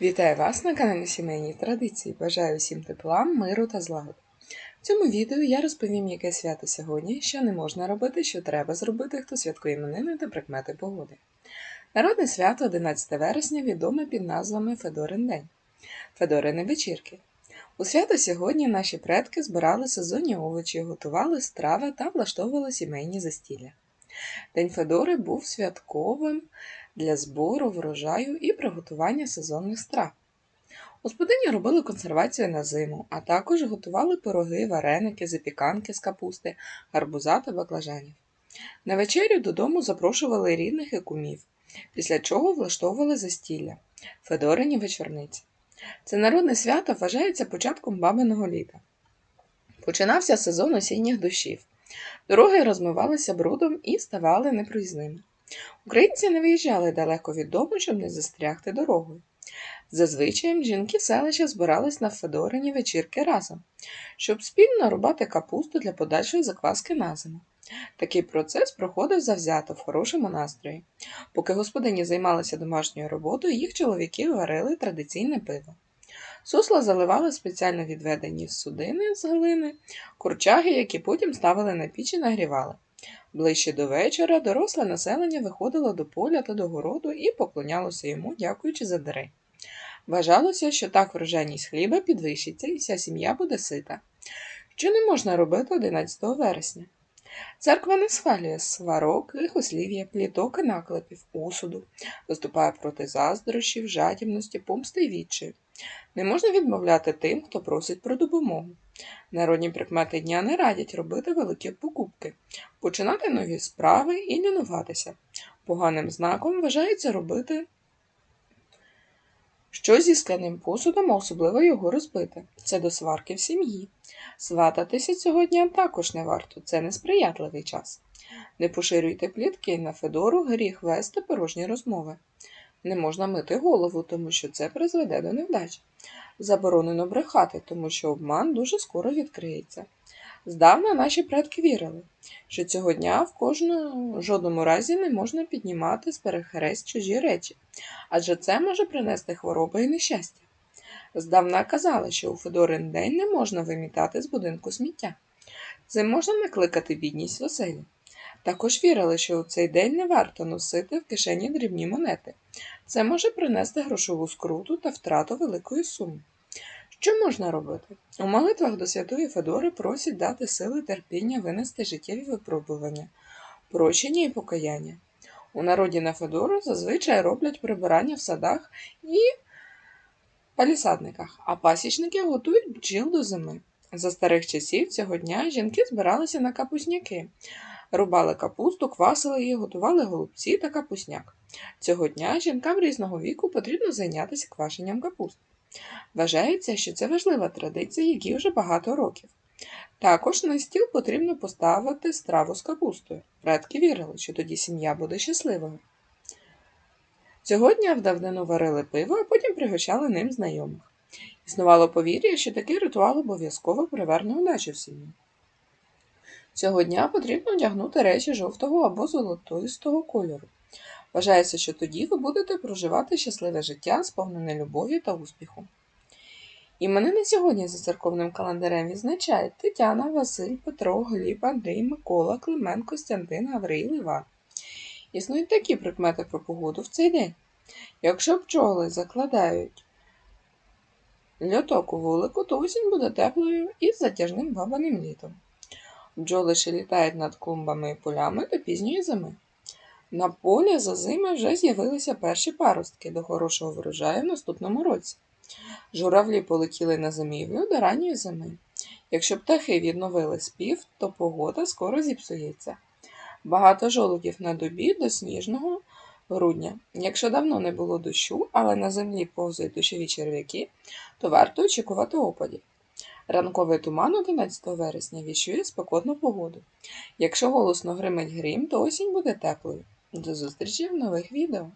Вітаю вас на каналі Сімейні Традиції. Бажаю всім тепла, миру та злагоди. В цьому відео я розповім, яке свято сьогодні, що не можна робити, що треба зробити, хто святкує іменини та прикмети погоди. Народне свято 11 вересня відоме під назвами Федорин День. Федорини вечірки. У свято сьогодні наші предки збирали сезонні овочі, готували страви та влаштовували сімейні застілля. День Федори був святковим для збору врожаю і приготування сезонних страв. Господині робили консервацію на зиму, а також готували пироги, вареники, запіканки з капусти, гарбуза та баклажанів. На вечерю додому запрошували рідних і кумів, після чого влаштовували застілля Федорині вечорниці. Це народне свято вважається початком бабиного літа. Починався сезон осінніх дощів. Дороги розмивалися брудом і ставали непроїзними. Українці не виїжджали далеко від дому, щоб не застрягти дорогою. Зазвичай жінки селища збирались на Федорині вечірки разом, щоб спільно рубати капусту для подальшої закваски на зиму. Такий процес проходив завзято в хорошому настрої. Поки господині займалися домашньою роботою, їх чоловіки варили традиційне пиво. Сусла заливали спеціально відведені судини з глини, курчаги, які потім ставили на піч і нагрівали. Ближче до вечора доросле населення виходило до поля та до городу і поклонялося йому, дякуючи за дари. Вважалося, що так врожайність хліба підвищиться і вся сім'я буде сита. Що не можна робити 11 вересня? Церква не схвалює сварок, лихослів'я, пліток і наклепів, осуду, виступає проти заздрощів, жадібності, помсти й відчаю. Не можна відмовляти тим, хто просить про допомогу. Народні прикмети дня не радять робити великі покупки, починати нові справи і лінуватися. Поганим знаком вважається робити щось зі скляним посудом, а особливо його розбити. Це до сварки в сім'ї. Свататися цього дня також не варто, це несприятливий час. Не поширюйте плітки на Федору, гріх вести порожні розмови. Не можна мити голову, тому що це призведе до невдач. Заборонено брехати, тому що обман дуже скоро відкриється. Здавна наші предки вірили, що цього дня в кожному жодному разі не можна піднімати з перехрест чужі речі, адже це може принести хвороби і нещастя. Здавна казали, що у Федорин день не можна вимітати з будинку сміття. Цим можна накликати бідність в оселі. Також вірили, що у цей день не варто носити в кишені дрібні монети. Це може принести грошову скруту та втрату великої суми. Що можна робити? У молитвах до Святої Федори просять дати сили терпіння винести життєві випробування, прощення і покаяння. У народі на Федору зазвичай роблять прибирання в садах і палісадниках, а пасічники готують бджіл до зими. За старих часів цього дня жінки збиралися на капусняки, рубали капусту, квасили її, готували голубці та капусняк. Цього дня жінкам різного віку потрібно зайнятися квашенням капусти. Вважається, що це важлива традиція, якій вже багато років. Також на стіл потрібно поставити страву з капустою. Предки вірили, що тоді сім'я буде щасливою. Цього дня в давнину варили пиво, а потім пригощали ним знайомих. Існувало повір'я, що такий ритуал обов'язково приверне удачу в сім'ї. Цього дня потрібно одягнути речі жовтого або золотистого кольору. Вважається, що тоді ви будете проживати щасливе життя, сповнене любові та успіху. Іменини сьогодні за церковним календарем відзначають Тетяна, Василь, Петро, Гліб, Андрій, Микола, Климен, Костянтин, Гавриїл, Іван. Існують такі прикмети про погоду в цей день. Якщо пчоли закладають льоток у вулику, то осінь буде теплою і затяжним бабаним літом. Бджоли ще літають над клумбами і полями до пізньої зими. На полі за зими вже з'явилися перші паростки до хорошого врожаю в наступному році. Журавлі полетіли на зимівлю до ранньої зими. Якщо птахи відновили спів, то погода скоро зіпсується. Багато жолудів на добі до сніжного грудня. Якщо давно не було дощу, але на землі повзають дощові черв'яки, то варто очікувати опадів. Ранковий туман 11 вересня віщує спекотну погоду. Якщо голосно гримить грім, то осінь буде теплою. До зустрічі в нових відео!